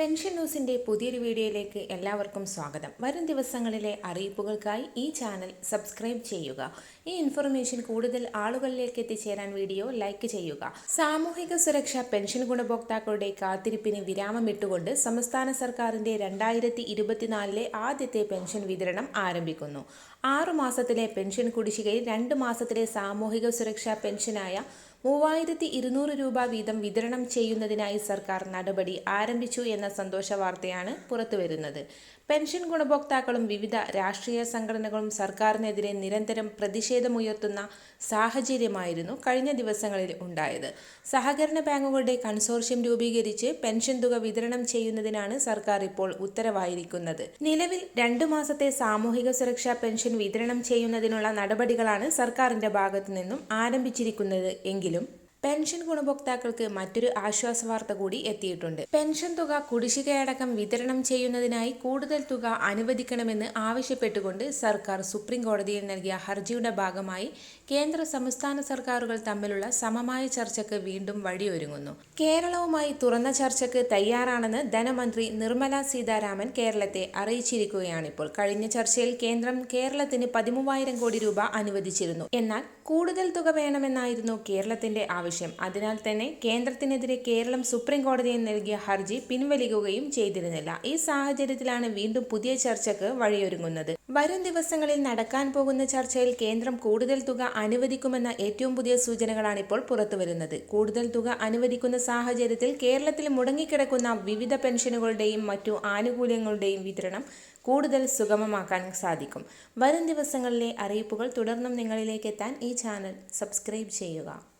Pension ന്യൂസിന്റെ പുതിയൊരു വീഡിയോയിലേക്ക് എല്ലാവർക്കും സ്വാഗതം. വരും ദിവസങ്ങളിലെ അറിയിപ്പുകൾക്കായി ഈ ചാനൽ സബ്സ്ക്രൈബ് ചെയ്യുക. ഈ ഇൻഫർമേഷൻ കൂടുതൽ ആളുകളിലേക്ക് എത്തിച്ചേരാൻ വീഡിയോ ലൈക്ക് ചെയ്യുക. സാമൂഹിക സുരക്ഷ പെൻഷൻ ഗുണഭോക്താക്കളുടെ കാത്തിരിപ്പിന് വിരാമമിട്ടുകൊണ്ട് സംസ്ഥാന സർക്കാരിന്റെ രണ്ടായിരത്തി ഇരുപത്തിനാലിലെ ആദ്യത്തെ പെൻഷൻ വിതരണം ആരംഭിക്കുന്നു. ആറു മാസത്തിലെ പെൻഷൻ കുടിശ്ശികയിൽ രണ്ട് മാസത്തിലെ സാമൂഹിക സുരക്ഷാ പെൻഷനായ മൂവായിരത്തി ഇരുന്നൂറ് രൂപ വീതം വിതരണം ചെയ്യുന്നതിനായി സർക്കാർ നടപടി ആരംഭിച്ചു എന്ന സന്തോഷ വാർത്തയാണ് പുറത്തുവരുന്നത്. പെൻഷൻ ഗുണഭോക്താക്കളും വിവിധ രാഷ്ട്രീയ സംഘടനകളും സർക്കാരിനെതിരെ നിരന്തരം പ്രതിഷേധമുയർത്തുന്ന സാഹചര്യമായിരുന്നു കഴിഞ്ഞ ദിവസങ്ങളിൽ ഉണ്ടായത്. സഹകരണ ബാങ്കുകളുടെ കൺസോർഷ്യം രൂപീകരിച്ച് പെൻഷൻ തുക വിതരണം ചെയ്യുന്നതിനാണ് സർക്കാർ ഇപ്പോൾ ഉത്തരവായിരിക്കുന്നത്. നിലവിൽ രണ്ടു മാസത്തെ സാമൂഹിക സുരക്ഷാ പെൻഷൻ വിതരണം ചെയ്യുന്നതിനുള്ള നടപടികളാണ് സർക്കാരിന്റെ ഭാഗത്തു നിന്നും ആരംഭിച്ചിരിക്കുന്നത് എങ്കിലും പെൻഷൻ ഗുണഭോക്താക്കൾക്ക് മറ്റൊരു ആശ്വാസ വാർത്ത കൂടി എത്തിയിട്ടുണ്ട്. പെൻഷൻ തുക കുടിശ്ശികയടക്കം വിതരണം ചെയ്യുന്നതിനായി കൂടുതൽ തുക അനുവദിക്കണമെന്ന് ആവശ്യപ്പെട്ടുകൊണ്ട് സർക്കാർ സുപ്രീം കോടതിയിൽ നൽകിയ ഹർജിയുടെ ഭാഗമായി കേന്ദ്ര സംസ്ഥാന സർക്കാരുകൾ തമ്മിലുള്ള സമമായ ചർച്ചയ്ക്ക് വീണ്ടും വഴിയൊരുങ്ങുന്നു. കേരളവുമായി തുറന്ന ചർച്ചയ്ക്ക് തയ്യാറാണെന്ന് ധനമന്ത്രി നിർമ്മല സീതാരാമൻ കേരളത്തെ അറിയിച്ചിരിക്കുകയാണിപ്പോൾ. കഴിഞ്ഞ ചർച്ചയിൽ കേന്ദ്രം കേരളത്തിന് പതിമൂവായിരം കോടി രൂപ അനുവദിച്ചിരുന്നു. എന്നാൽ കൂടുതൽ തുക വേണമെന്നായിരുന്നു കേരളത്തിന്റെ ആവശ്യം. അതിനാൽ തന്നെ കേന്ദ്രത്തിനെതിരെ കേരളം സുപ്രീം കോടതിയിൽ നൽകിയ ഹർജി പിൻവലിക്കുകയും ചെയ്തിരുന്നില്ല. ഈ സാഹചര്യത്തിലാണ് വീണ്ടും പുതിയ ചർച്ചയ്ക്ക് വഴിയൊരുങ്ങുന്നത്. വരും ദിവസങ്ങളിൽ നടക്കാൻ പോകുന്ന ചർച്ചയിൽ കേന്ദ്രം കൂടുതൽ തുക അനുവദിക്കുമെന്ന ഏറ്റവും പുതിയ സൂചനകളാണ് ഇപ്പോൾ പുറത്തുവരുന്നത്. കൂടുതൽ തുക അനുവദിക്കുന്ന സാഹചര്യത്തിൽ കേരളത്തിൽ മുടങ്ങിക്കിടക്കുന്ന വിവിധ പെൻഷനുകളുടെയും മറ്റു ആനുകൂല്യങ്ങളുടെയും വിതരണം കൂടുതൽ സുഗമമാക്കാൻ സാധിക്കും. വരും ദിവസങ്ങളിലെ അറിയിപ്പുകൾ തുടർന്നും നിങ്ങളിലേക്ക് എത്താൻ ഈ ചാനൽ സബ്സ്ക്രൈബ് ചെയ്യുക.